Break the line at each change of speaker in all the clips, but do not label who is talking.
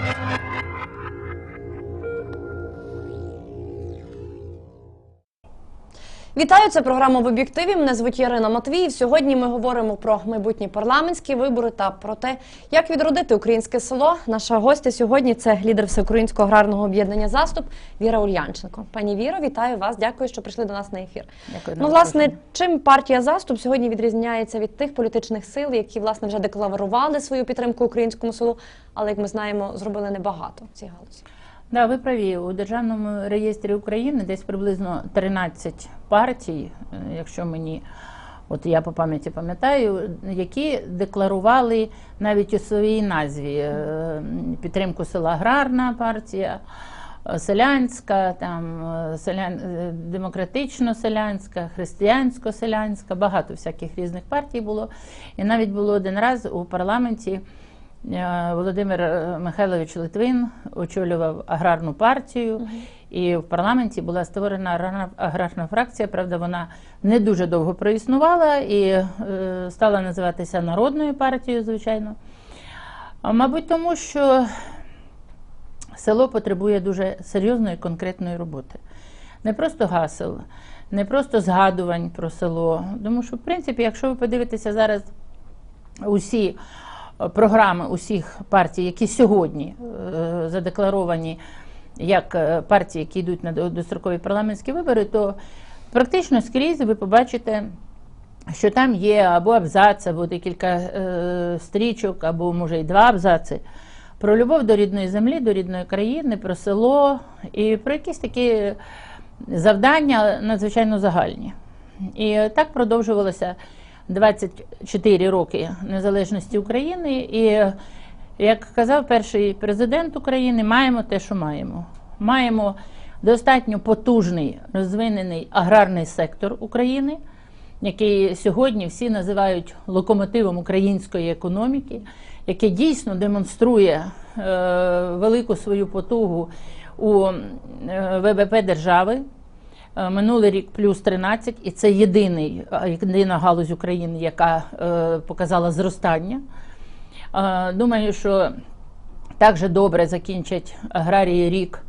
Thank you. Вітаю, це програма в об'єктиві. Мене звуть Ірина Матвіїв. Сьогодні ми говоримо про майбутні парламентські вибори та про те, як відродити українське село. Наша гостя сьогодні це лідер всеукраїнського аграрного об'єднання Заступ Віра Ульянченко. Пані Віро, вітаю вас. Дякую, що прийшли до нас на ефір.
Дякую.
Ну, власне, чим партія Заступ сьогодні відрізняється від тих політичних сил, які власне вже декларували свою підтримку українському селу, але як ми знаємо, зробили небагато в цій галузі.
Да, ви праві. У Державному реєстрі України десь приблизно 13 партій, е, якщо мені, от я по пам'яті пам'ятаю, які декларували навіть у своїй назві е, підтримку села Аграрна партія. е, Селянська, там селян, демократично-селянська, християнсько-селянська, багато всяких різних партій було. І навіть було один раз у парламенті Володимир е, Михайлович Литвин очолював аграрну партію, і в парламенті була створена аграрна, аграрна фракція. Правда, вона не дуже довго проіснувала і е, стала називатися Народною партією, звичайно. А, Мабуть, тому що село потребує дуже серйозної конкретної роботи. Не просто гасел, не просто згадувань про село. Тому що, в принципі, якщо ви подивитеся зараз усі е, програми усіх партій, які сьогодні е, задекларовані як е, партії, які йдуть на дострокові парламентські вибори, то практично скрізь ви побачите. Що там є або абзац, або декілька е, стрічок, або може й два абзаци про любов до рідної землі, до рідної країни, про село і про якісь такі завдання надзвичайно загальні. І так продовжувалося 24 роки незалежності України. І, як казав перший президент України, маємо те, що маємо. Маємо достатньо потужний розвинений аграрний сектор України, який сьогодні всі називають локомотивом української економіки, який дійсно демонструє е, велику свою потугу у е, ВВП держави. Е, Минулий рік плюс 13, і це єдиний, е, єдина галузь України, яка е, показала зростання. Думаю, що так же добре закінчать аграрії рік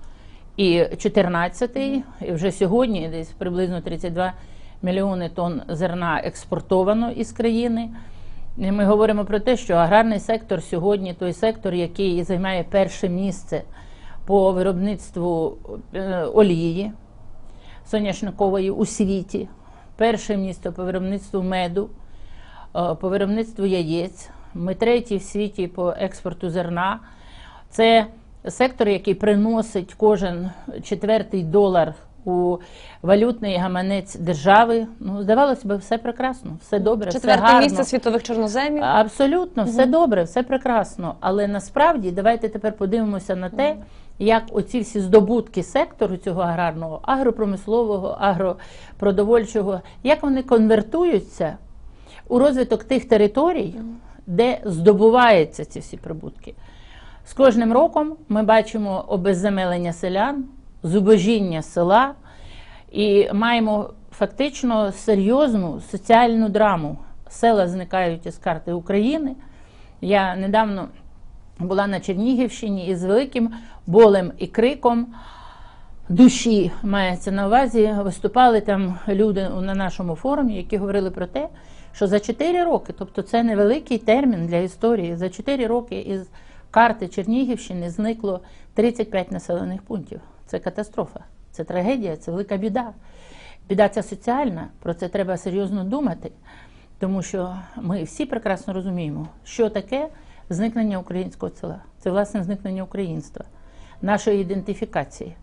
і 14-й, і вже сьогодні десь приблизно 32 мільйони тонн зерна експортовано із країни. І ми говоримо про те, що аграрний сектор сьогодні той сектор, який займає перше місце по виробництву олії соняшникової у світі, перше місце по виробництву меду, е, по виробництву яєць. Ми треті в світі по експорту зерна. Це сектор, який приносить кожен четвертий долар у валютний гаманець держави. Ну, здавалося б, все прекрасно, все добре, все
Четверте
гарно.
місце світових чорноземів.
Абсолютно, все добре, все прекрасно. Але насправді давайте тепер подивимося на те, як оці всі здобутки сектору цього аграрного, агропромислового, агропродовольчого, як вони конвертуються у розвиток тих територій, де здобуваються ці всі прибутки. З кожним роком ми бачимо обезземелення селян, зубожіння села і маємо фактично серйозну соціальну драму. Села зникають із карти України. Я недавно була на Чернігівщині і з великим болем і криком душі мається на увазі. Виступали там люди на нашому форумі, які говорили про те, що за 4 роки, тобто це невеликий термін для історії, за 4 роки із карти Чернігівщини зникло 35 населених пунктів. Це катастрофа, це трагедія, це велика біда. Біда ця соціальна, про це треба серйозно думати, тому що ми всі прекрасно розуміємо, що таке зникнення українського села. Це власне зникнення українства, нашої ідентифікації,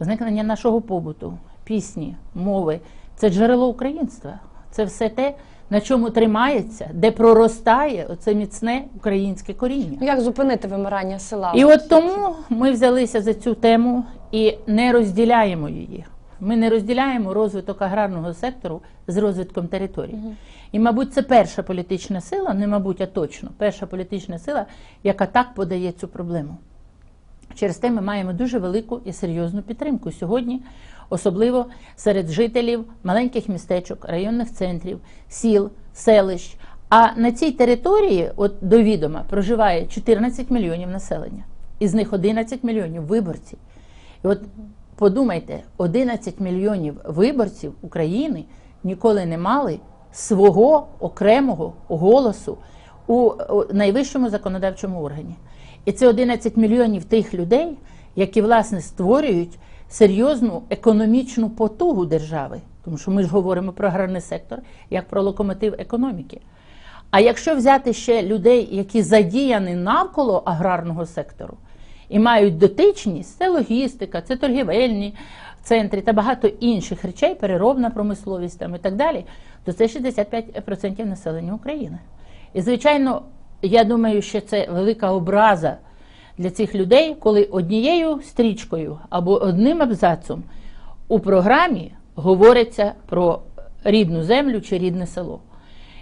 зникнення нашого побуту, пісні, мови. Це джерело українства. Це все те, на чому тримається, де проростає оце міцне українське коріння.
Як зупинити вимирання села?
І от тому ми взялися за цю тему і не розділяємо її. Ми не розділяємо розвиток аграрного сектору з розвитком територій. І, мабуть, це перша політична сила, не мабуть, а точно, перша політична сила, яка так подає цю проблему. Через те ми маємо дуже велику і серйозну підтримку сьогодні, особливо серед жителів маленьких містечок, районних центрів, сіл, селищ. А на цій території, от до відома, проживає 14 мільйонів населення. із них 11 мільйонів виборці. І от подумайте, 11 мільйонів виборців України ніколи не мали свого окремого голосу у, найвищому законодавчому органі. І це 11 мільйонів тих людей, які власне створюють серйозну економічну потугу держави. Тому що ми ж говоримо про аграрний сектор як про локомотив економіки. А якщо взяти ще людей, які задіяні навколо аграрного сектору і мають дотичність, це логістика, це торгівельні центри та багато інших речей, переробна промисловість там і так далі, то це 65% населення України. І звичайно, я думаю, що це велика образа для цих людей, коли однією стрічкою або одним абзацом у програмі говориться про рідну землю чи рідне село.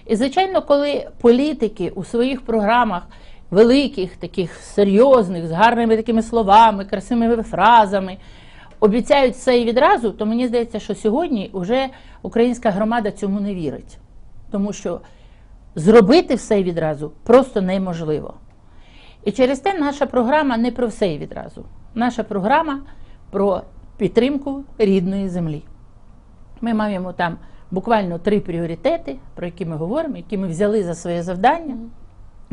І, звичайно, коли політики у своїх програмах великих, таких серйозних, з гарними такими словами, красивими фразами обіцяють все і відразу, то мені здається, що сьогодні вже українська громада цьому не вірить. Тому що зробити все і відразу просто неможливо. І через те наша програма не про все і відразу. Наша програма про підтримку рідної землі. Ми маємо там буквально три пріоритети, про які ми говоримо, які ми взяли за своє завдання,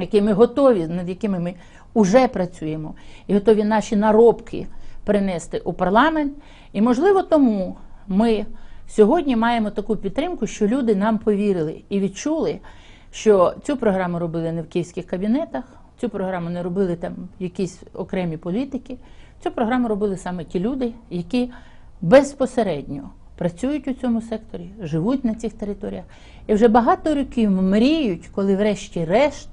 які ми готові, над якими ми вже працюємо, і готові наші наробки принести у парламент. І, можливо, тому ми сьогодні маємо таку підтримку, що люди нам повірили і відчули, що цю програму робили не в київських кабінетах, цю програму не робили там якісь окремі політики. Цю програму робили саме ті люди, які безпосередньо працюють у цьому секторі, живуть на цих територіях і вже багато років мріють, коли, врешті-решт,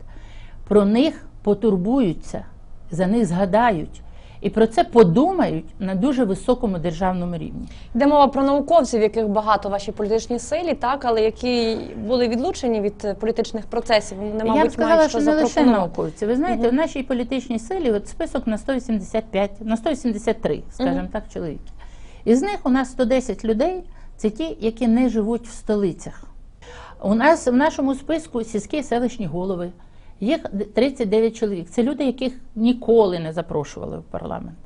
про них потурбуються, за них згадають і про це подумають на дуже високому державному рівні.
Йде мова про науковців, яких багато в вашій політичній силі, так, але які були відлучені від політичних процесів. Вони, мабуть,
Я б сказала,
мають
що
що
не лише науковці. Ви знаєте, в нашій політичній силі от список на 185, на 183, скажімо так, чоловіків. Із них у нас 110 людей це ті, які не живуть в столицях. У нас в нашому списку сільські селищні голови. Їх 39 чоловік. Це люди, яких ніколи не запрошували в парламент.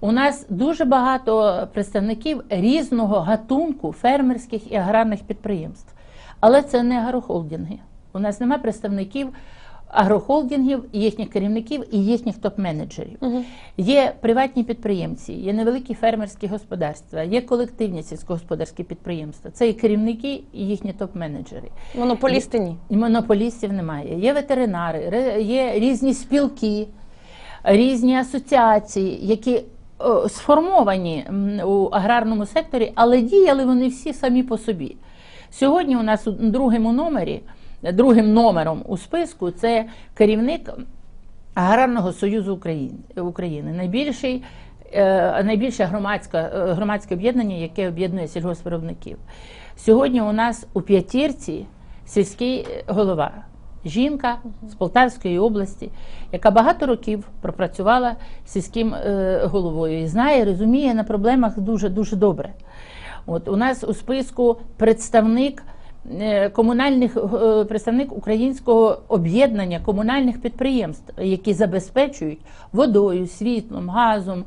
У нас дуже багато представників різного гатунку фермерських і аграрних підприємств. Але це не агрохолдинги. У нас немає представників агрохолдингів, їхніх керівників і їхніх топ-менеджерів. Є приватні підприємці, є невеликі фермерські господарства, є колективні сільськогосподарські підприємства. Це і керівники, і їхні топ-менеджери.
Монополісти ні.
І монополістів немає. Є ветеринари, є різні спілки, різні асоціації, які сформовані у аграрному секторі, але діяли вони всі самі по собі. Сьогодні у нас у другому номері, другим номером у списку це керівник Аграрного союзу України, України. Найбільший, е, найбільше громадське, громадське об'єднання, яке об'єднує сільгоспвиробників. Сьогодні у нас у п'ятірці сільський е, голова. Жінка з Полтавської області, яка багато років пропрацювала сільським е, головою і знає, розуміє на проблемах дуже дуже добре. От у нас у списку представник комунальних е, представник українського об'єднання комунальних підприємств, які забезпечують водою, світлом, газом.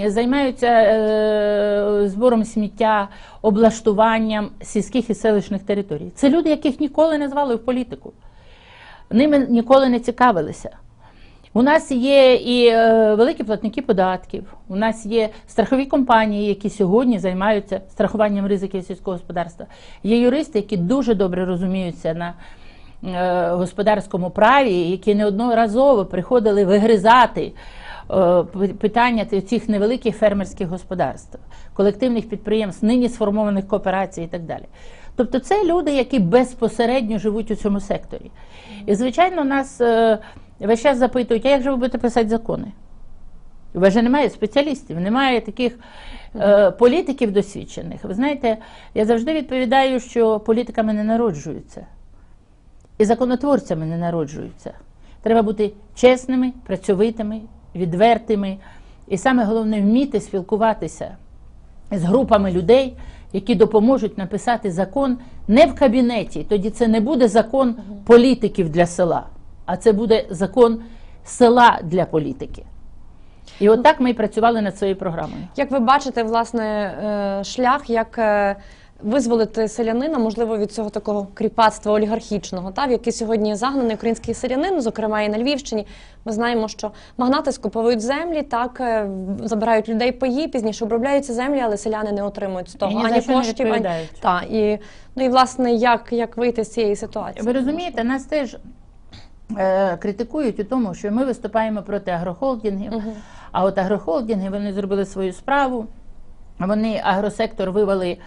е, Займаються е, збором сміття, облаштуванням сільських і селищних територій. Це люди, яких ніколи не звали в політику. Ними ніколи не цікавилися. У нас є і е, великі платники податків. У нас є страхові компанії, які сьогодні займаються страхуванням ризиків сільського господарства. Є юристи, які дуже добре розуміються на е, господарському праві, які неодноразово приходили вигризати е, питання цих невеликих фермерських господарств, колективних підприємств, нині сформованих кооперацій і так далі. Тобто це люди, які безпосередньо живуть у цьому секторі. І, звичайно, у нас весь час запитують, а як же ви будете писати закони? У вас же немає спеціалістів, немає таких е, політиків досвідчених. Ви знаєте, я завжди відповідаю, що політиками не народжуються, і законотворцями не народжуються. Треба бути чесними, працьовитими, відвертими, і саме головне вміти спілкуватися з групами людей, які допоможуть написати закон не в кабінеті. Тоді це не буде закон політиків для села, а це буде закон села для політики. І от так ми і працювали над своєю програмою.
Як ви бачите, власне, е, шлях, як е, визволити селянина, можливо, від цього такого кріпацтва олігархічного, та в яке сьогодні загнаний український селянин, зокрема і на Львівщині. Ми знаємо, що магнати скуповують землі, так е, забирають людей паї, пізніше обробляються землі, але селяни не отримують з того
І
ані коштів, ані та і ну і власне як, як вийти з цієї ситуації?
Ви розумієте, нас теж критикують у тому, що ми виступаємо проти агрохолдингів. А от агрохолдинги вони зробили свою справу. Вони агросектор вивели е,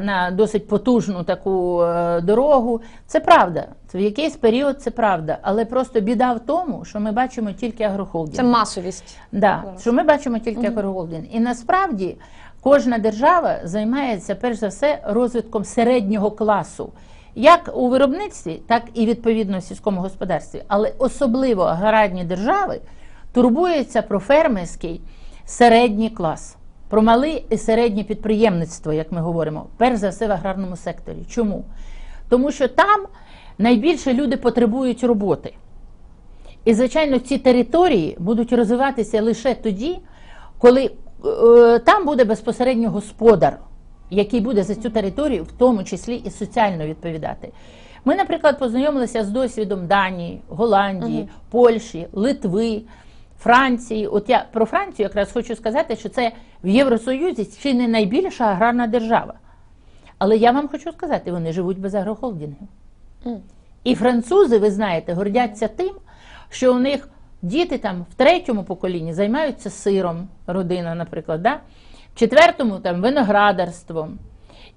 на досить потужну таку е, дорогу. Це правда. В якийсь період це правда. Але просто біда в тому, що ми бачимо тільки агрохолдинг.
Це масовість.
Да, що ми бачимо тільки агрохолдинг. І насправді кожна держава займається перш за все розвитком середнього класу. Як у виробництві, так і відповідно в сільському господарстві. Але особливо аграрні держави турбуються про фермерський середній клас, про мале і середнє підприємництво, як ми говоримо, перш за все в аграрному секторі. Чому? Тому що там найбільше люди потребують роботи. І, звичайно, ці території будуть розвиватися лише тоді, коли е, там буде безпосередньо господар, який буде за цю територію, в тому числі і соціально відповідати. Ми, наприклад, познайомилися з досвідом Данії, Голландії, Польщі, Литви, Франції. От я про Францію якраз хочу сказати, що це в Євросоюзі чи не найбільша аграрна держава. Але я вам хочу сказати, вони живуть без агрохолдингів. І французи, ви знаєте, гордяться тим, що у них діти там в третьому поколінні займаються сиром, родина, наприклад, да? Четвертому там виноградарством,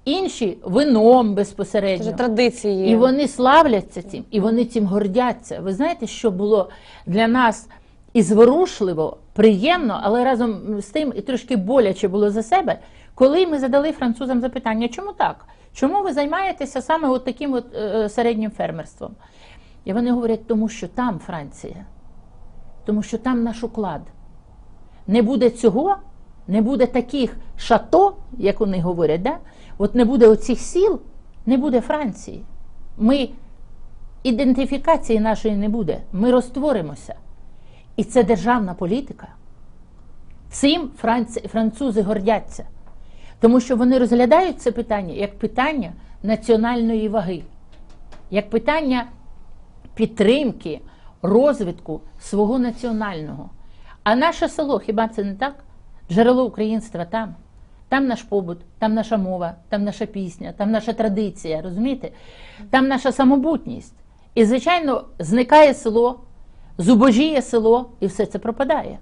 інші вином безпосередньо.
вже традиції.
І вони славляться цим, і вони цим гордяться. Ви знаєте, що було для нас і зворушливо, приємно, але разом з тим і трошки боляче було за себе, коли ми задали французам запитання, чому так? Чому ви займаєтеся саме от таким от, е, середнім фермерством? І вони говорять, тому що там Франція, тому що там наш уклад. Не буде цього, не буде таких шато, як вони говорять, да? от не буде оцих сіл, не буде Франції. Ми ідентифікації нашої не буде. Ми розтворимося. І це державна політика. Цим французи гордяться, тому що вони розглядають це питання як питання національної ваги, як питання підтримки, розвитку свого національного. А наше село, хіба це не так? Джерело українства там. Там наш побут, там наша мова, там наша пісня, там наша традиція, розумієте? Там наша самобутність. І, звичайно, зникає село, зубожіє село, і все це пропадає.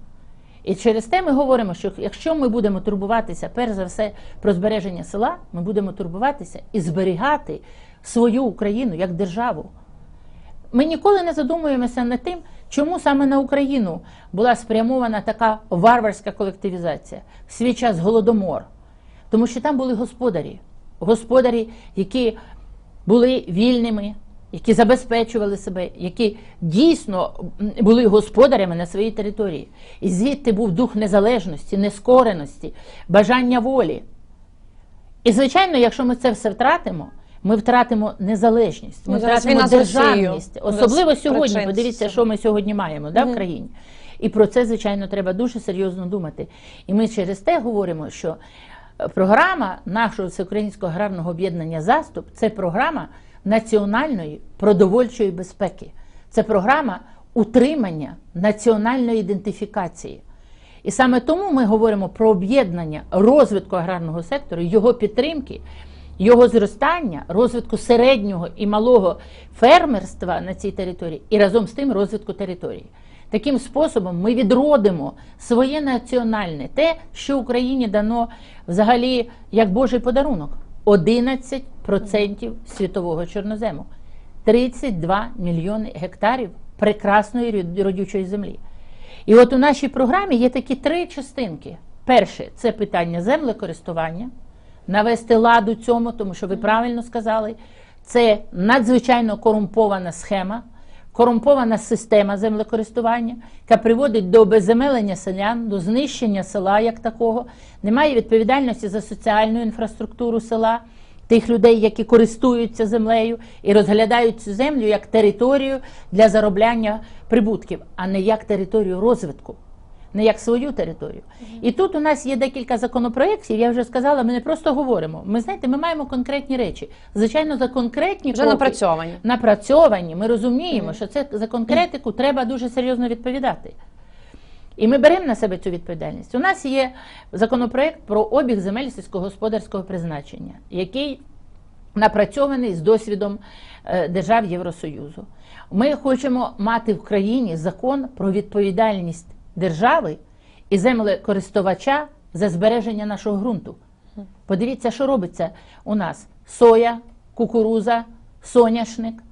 І через те ми говоримо, що якщо ми будемо турбуватися, перш за все, про збереження села, ми будемо турбуватися і зберігати свою Україну як державу. Ми ніколи не задумуємося над тим, чому саме на Україну була спрямована така варварська колективізація, в свій час голодомор. Тому що там були господарі, господарі, які були вільними, які забезпечували себе, які дійсно були господарями на своїй території. І звідти був дух незалежності, нескореності, бажання волі. І, звичайно, якщо ми це все втратимо, ми втратимо незалежність, ми
Ну,
втратимо державність. Особливо сьогодні. Подивіться, що ми сьогодні маємо да, в країні. І про це, звичайно, треба дуже серйозно думати. І ми через те говоримо, що е, програма нашого всеукраїнського аграрного об'єднання Заступ це програма національної продовольчої безпеки. Це програма утримання національної ідентифікації. І саме тому ми говоримо про об'єднання розвитку аграрного сектору, його підтримки, його зростання, розвитку середнього і малого фермерства на цій території, і разом з тим розвитку території. Таким способом ми відродимо своє національне, те, що Україні дано взагалі як Божий подарунок 11% світового чорнозему, 32 мільйони гектарів прекрасної родючої землі. І от у нашій програмі є такі три частинки. Перше це питання землекористування, навести лад у цьому, тому що ви правильно сказали, це надзвичайно корумпована схема, корумпована система землекористування, яка приводить до обезземелення селян, до знищення села як такого, немає відповідальності за соціальну інфраструктуру села. Тих людей, які користуються землею і розглядають цю землю як територію для заробляння прибутків, а не як територію розвитку. Не як свою територію. І тут у нас є декілька законопроєктів. Я вже сказала, ми не просто говоримо. Ми знаєте, ми маємо конкретні речі. Звичайно, за конкретні
Вже
кроки,
напрацьовані.
напрацьовані. Ми розуміємо, що це за конкретику треба дуже серйозно відповідати. І ми беремо на себе цю відповідальність. У нас є законопроект про обіг земель сільськогосподарського призначення, який напрацьований з досвідом е, держав Євросоюзу. Ми хочемо мати в країні закон про відповідальність держави і землекористувача за збереження нашого ґрунту. Подивіться, що робиться у нас: соя, кукуруза, соняшник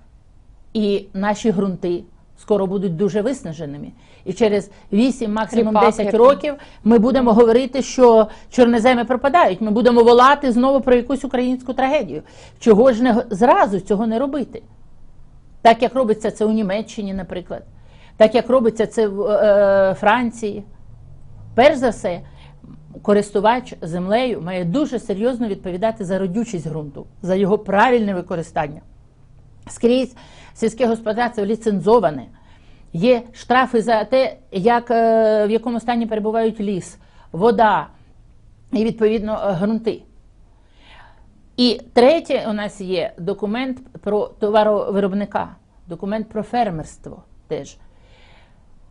і наші ґрунти скоро будуть дуже виснаженими. І через 8, максимум
Кріпак
10 років ми будемо говорити, що чорноземи пропадають. Ми будемо волати знову про якусь українську трагедію. Чого ж не зразу цього не робити? Так як робиться це у Німеччині, наприклад, так як робиться це в е, Франції. Перш за все, користувач землею має дуже серйозно відповідати за родючість ґрунту, за його правильне використання. Скрізь сільське господарство ліцензоване. Є штрафи за те, як, е, в якому стані перебувають ліс, вода і відповідно е, ґрунти. І третє, у нас є документ про товаровиробника, документ про фермерство теж.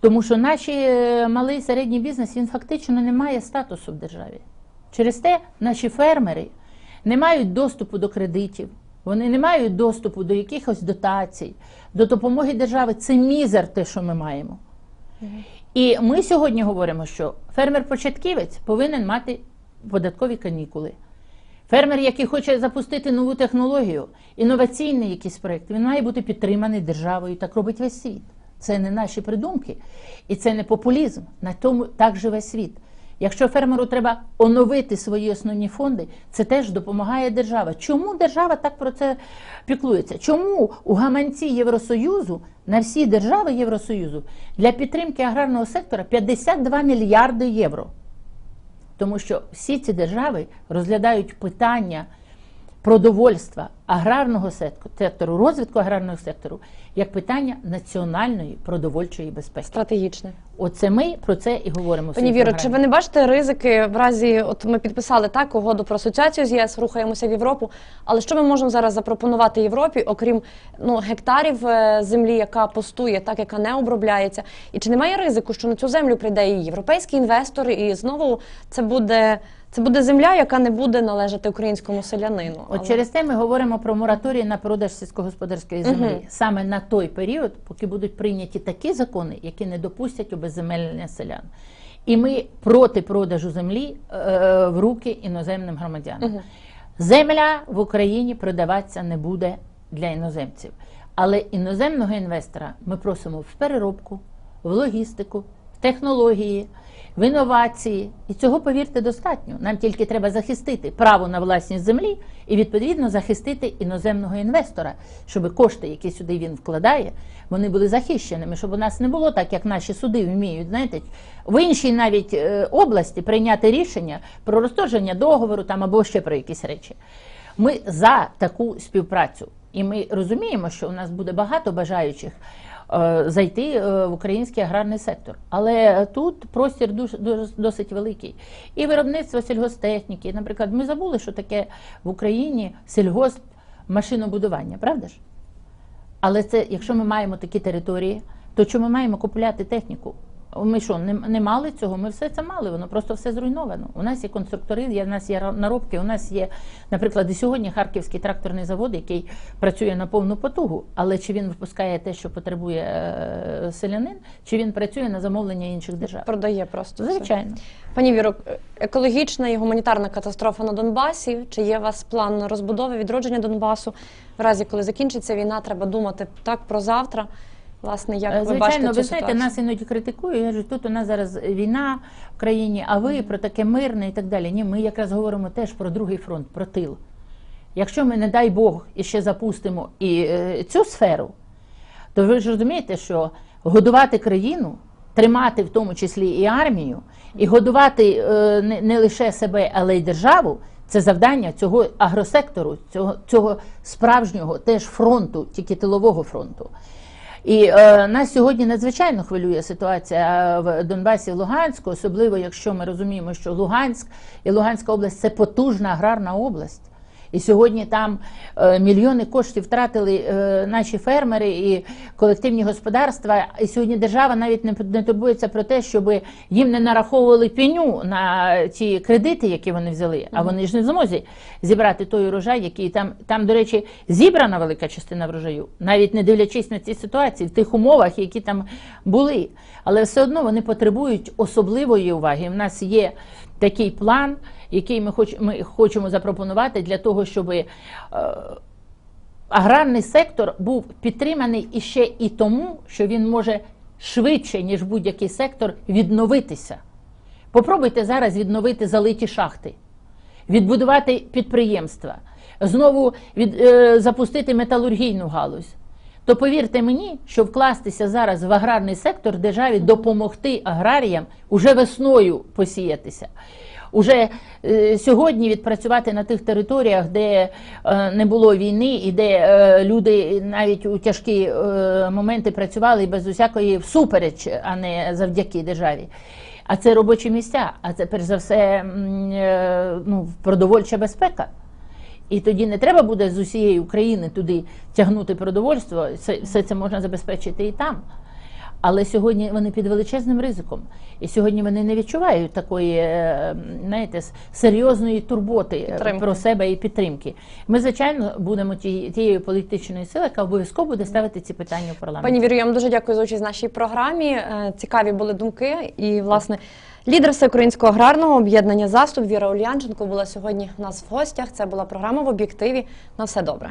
Тому що наш малий і середній бізнес він фактично не має статусу в державі. Через те наші фермери не мають доступу до кредитів, вони не мають доступу до якихось дотацій, до допомоги держави. Це мізер, те, що ми маємо. І ми сьогодні говоримо, що фермер-початківець повинен мати податкові канікули. Фермер, який хоче запустити нову технологію, інноваційний якийсь проєкт, він має бути підтриманий державою. Так робить весь світ. Це не наші придумки, і це не популізм. На тому так живе світ. Якщо фермеру треба оновити свої основні фонди, це теж допомагає держава. Чому держава так про це піклується? Чому у гаманці Євросоюзу на всі держави Євросоюзу для підтримки аграрного сектора 52 мільярди євро? Тому що всі ці держави розглядають питання продовольства аграрного сектору, розвитку аграрного сектору як питання національної продовольчої безпеки.
Стратегічне.
Оце ми про це і говоримо.
Пані Віро, чи ви не бачите ризики в разі, от ми підписали так угоду про асоціацію з ЄС, рухаємося в Європу. Але що ми можемо зараз запропонувати Європі, окрім ну гектарів е, землі, яка пустує, так яка не обробляється? І чи немає ризику, що на цю землю прийде і європейський інвестор, і знову це буде це буде земля, яка не буде належати українському селянину?
От
Але-
через те ми говоримо про мораторій на продаж сільськогосподарської землі
Мгм.
саме на той період, поки будуть прийняті такі закони, які не допустять обезземелення селян. І ми проти продажу землі е, в руки іноземним громадянам.
Мгм.
Земля в Україні продаватися не буде для іноземців. Але іноземного інвестора ми просимо в переробку, в логістику, в технології, в інновації. І цього, повірте, достатньо. Нам тільки треба захистити право на власність землі і відповідно захистити іноземного інвестора, щоб кошти, які сюди він вкладає, вони були захищеними, щоб у нас не було так, як наші суди вміють, знаєте, в іншій навіть е, області прийняти рішення про розторження договору там або ще про якісь речі. Ми за таку співпрацю, і ми розуміємо, що у нас буде багато бажаючих зайти е, в український аграрний сектор. Але тут простір дуже досить великий. І виробництво сільгостехніки. Наприклад, ми забули, що таке в Україні сільгосп машинобудування, правда ж? Але це, якщо ми маємо такі території, то чому ми маємо купувати техніку? Ми що, не, не мали цього? Ми все це мали, воно просто все зруйновано. У нас є конструктори, є, у нас є наробки, у нас є, наприклад, і сьогодні Харківський тракторний завод, який працює на повну потугу, але чи він випускає те, що потребує е, селянин, чи він працює на замовлення інших держав?
продає просто все.
Звичайно.
Пані Віро, екологічна і гуманітарна катастрофа на Донбасі. Чи є у вас план розбудови, відродження Донбасу? В разі, коли закінчиться війна, треба думати так про завтра. Власне, як ви
Звичайно,
бачите
ви
цю
знаєте,
ситуацію?
нас іноді критикують. Я кажу, тут у нас зараз війна в країні, а ви про таке мирне і так далі. Ні, ми якраз говоримо теж про другий фронт, про тил. Якщо ми, не дай Бог, іще запустимо і е, цю сферу, то ви ж розумієте, що годувати країну, тримати в тому числі і армію, і годувати е, не, не лише себе, але й державу. Це завдання цього агросектору, цього, цього справжнього теж фронту, тільки тилового фронту. І е, нас сьогодні надзвичайно хвилює ситуація в Донбасі, в Луганську, особливо якщо ми розуміємо, що Луганськ і Луганська область це потужна аграрна область. І сьогодні там е, мільйони коштів втратили е, наші фермери і колективні господарства. І сьогодні держава навіть не, не турбується про те, щоб їм не нараховували пеню на ті кредити, які вони взяли. А вони ж не в змозі зібрати той урожай, який там, там, до речі, зібрана велика частина врожаю, навіть не дивлячись на ці ситуації, в тих умовах, які там були. Але все одно вони потребують особливої уваги. У нас є такий план, який ми, хоч, ми хочемо запропонувати для того, щоб е, аграрний сектор був підтриманий іще і тому, що він може швидше, ніж будь-який сектор, відновитися. Попробуйте зараз відновити залиті шахти, відбудувати підприємства, знову від, е, запустити металургійну галузь. То повірте мені, що вкластися зараз в аграрний сектор державі допомогти аграріям уже весною посіятися. Уже е, сьогодні відпрацювати на тих територіях, де е, не було війни, і де е, люди навіть у тяжкі моменти працювали без усякої всупереч, а не завдяки державі. А це робочі місця, а це перш за все ну, продовольча безпека. І тоді не треба буде з усієї України туди тягнути продовольство. Все це можна забезпечити і там. Але сьогодні вони під величезним ризиком. І сьогодні вони не відчувають такої, е, знаєте, серйозної турботи е,
Підтримки.
про себе і підтримки. Ми, звичайно, будемо тією політичною силою, яка обов'язково буде ставити ці питання в парламенті.
Пані Вірю, я вам дуже дякую за участь в нашій програмі. Е, Цікаві були думки. І, власне, лідер Всеукраїнського аграрного об'єднання заступ Віра Ульянченко була сьогодні у нас в гостях. Це була програма в об'єктиві. На все добре.